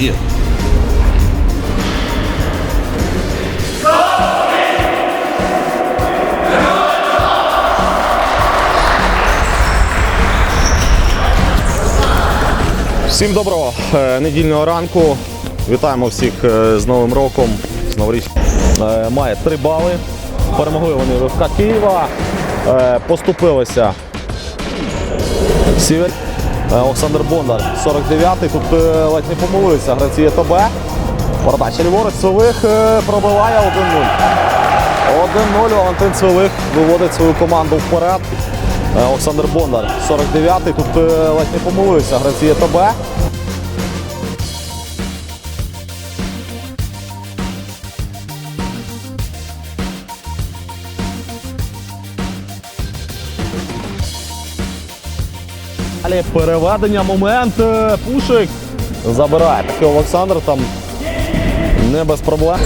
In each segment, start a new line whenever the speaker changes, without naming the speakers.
Є.
Всім доброго е, недільного ранку. Вітаємо всіх е, з Новим роком. З новорічним. Е, Має три бали. Перемогли вони ВФК Києва. Е, Поступилися Сівер. Е, Олександр Бондар, 49-й. Тут е, ледь не помилився гравці ЄТБ. Передача ліворуч Свивих е, пробиває 1-0. 1-0. Валентин Свивих виводить свою команду вперед. Е, Олександр Бондар, 49-й. Тут е, ледь не помилився гравці ЄТБ. Далі переведення, момент. е, Пушик забирає. Такий Олександр там не без проблем.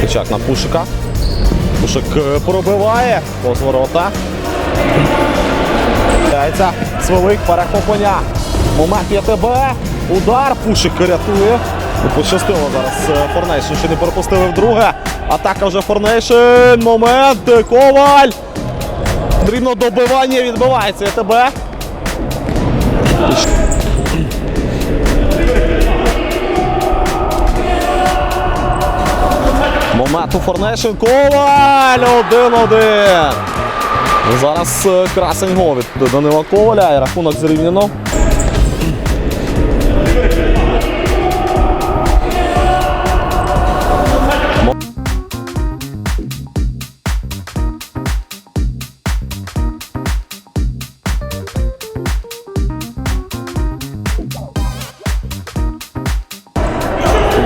Кичак на Пушика. Пушик е, пробиває повз ворота. Яйця. Свилик, перехоплення. Момент є тебе. Удар. Пушик рятує. Ну, Пощастило зараз е, Форнейшн, що не пропустили вдруге. Атака вже Форнейшн. Момент. Коваль. Потрібно добивання, відбивається тебе. Момент у Форнешин. Коваль! 1-1. Зараз е, красень гол від Данила Коваля і рахунок зрівняно.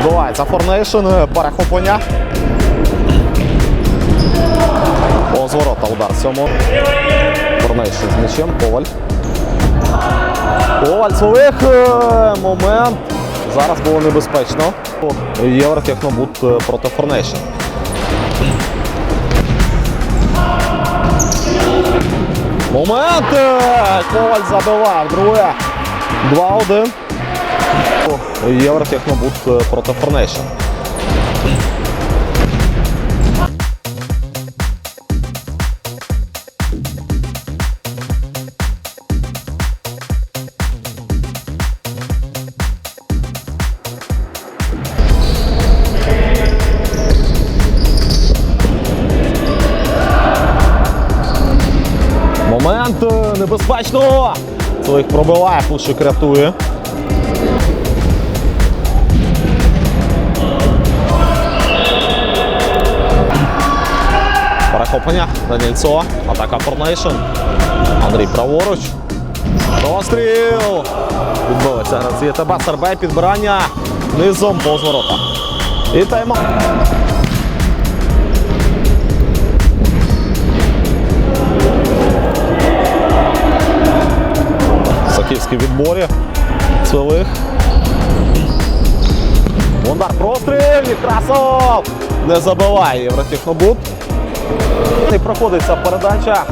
Відбувається Форнейшн, перехоплення. О, з ворота удар сьому. Форнейшн з м'ячем, Коваль. Коваль своїх момент. Зараз було небезпечно. Євротехнобут е, проти Форнейшн. Момент! е, Коваль забивав. Друге. 2-1. Євротехнобут е, проти Форнейшн. Момент е, небезпечно! Своїх пробиває, Пушик рятує. Перехоплення Данільцова. Атака Форнейшн. Андрій праворуч. Розстріл! Відбилися гравці ЄТБ. Сербей підбирання низом повз ворота. І тайма. Саківський відборі. Цвелих. Бондар простріл! Некрасов! Не забиває Євротехнобут. І проходиться передача.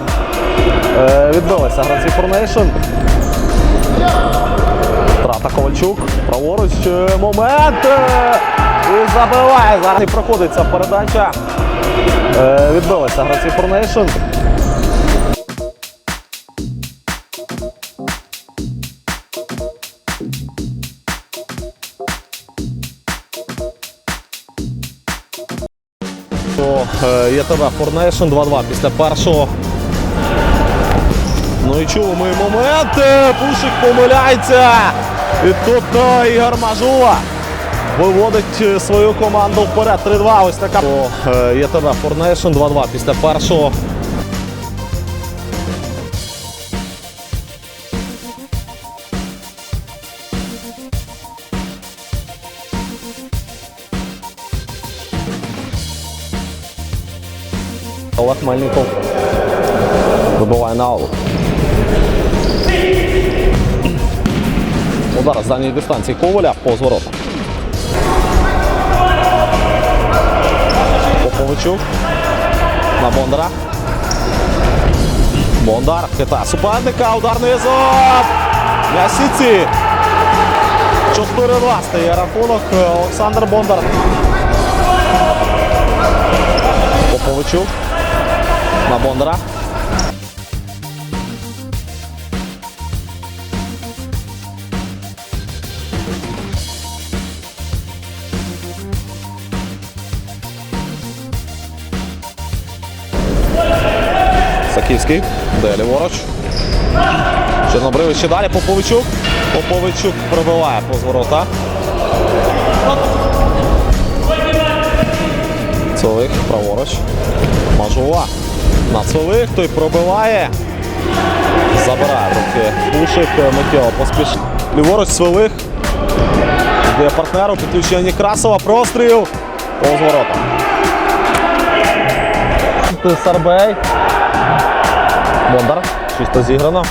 Відбилася відбилися гравці Форнейшн. Трата Ковальчук. Праворуч. е, Момент. е, І забиває. Зараз і проходиться передача. Відбилася гравці Форнейшн. Е, Є тебе Форнейшн 2-2 після першого. Ну і чули ми момент. Пушик помиляється. І тут е, Ігор Мажула виводить е, свою команду вперед. 3-2. Ось така. О, Є тебе Форнейшн 2-2 після першого. Олег Мельников вибиває на аут. Удар з дальньої дистанції Коваля повз ворота. Поповичук на Бондара. Бондар хита суперника, удар низом. М'ясіці. 4-2 стає рахунок. Олександр Бондар. Поповичук. На Бондара. Саківський. Де ліворуч. Чорнобривий ще далі. Поповичук. Поповичук пробиває по ворота. Цових праворуч. Мажула. На цових той пробиває. Забирає руки. Пушик Микола поспіш. Ліворуч Свилих. Де партнеру підключення Некрасова. Простріл. Повз. Сарбей. Бондар. Чисто зіграно.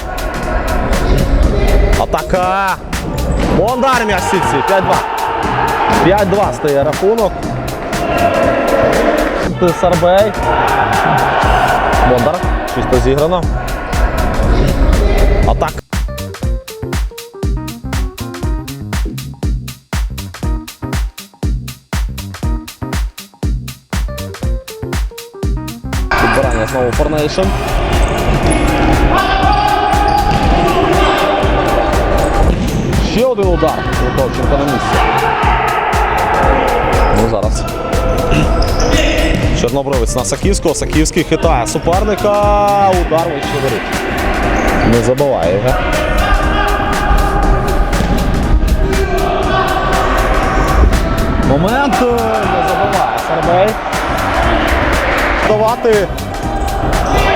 Атака. Бондар м'ясиці. 5-2. 5-2 стає рахунок. Сарбей. Бондар. Чисто зіграно. Атака. Підбирання знову Форнейшн. Ще один удар Луковченко на місці. Ну зараз. Чорнобривець на Саківського. Саківський хитає суперника. Удар вище воріт. Не забиває його. Момент е, не забиває Сарбей. Давати.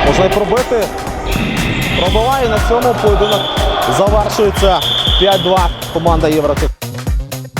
Можна пробити. Пробиває на цьому поєдинок завершується 5-2 команда Євротик.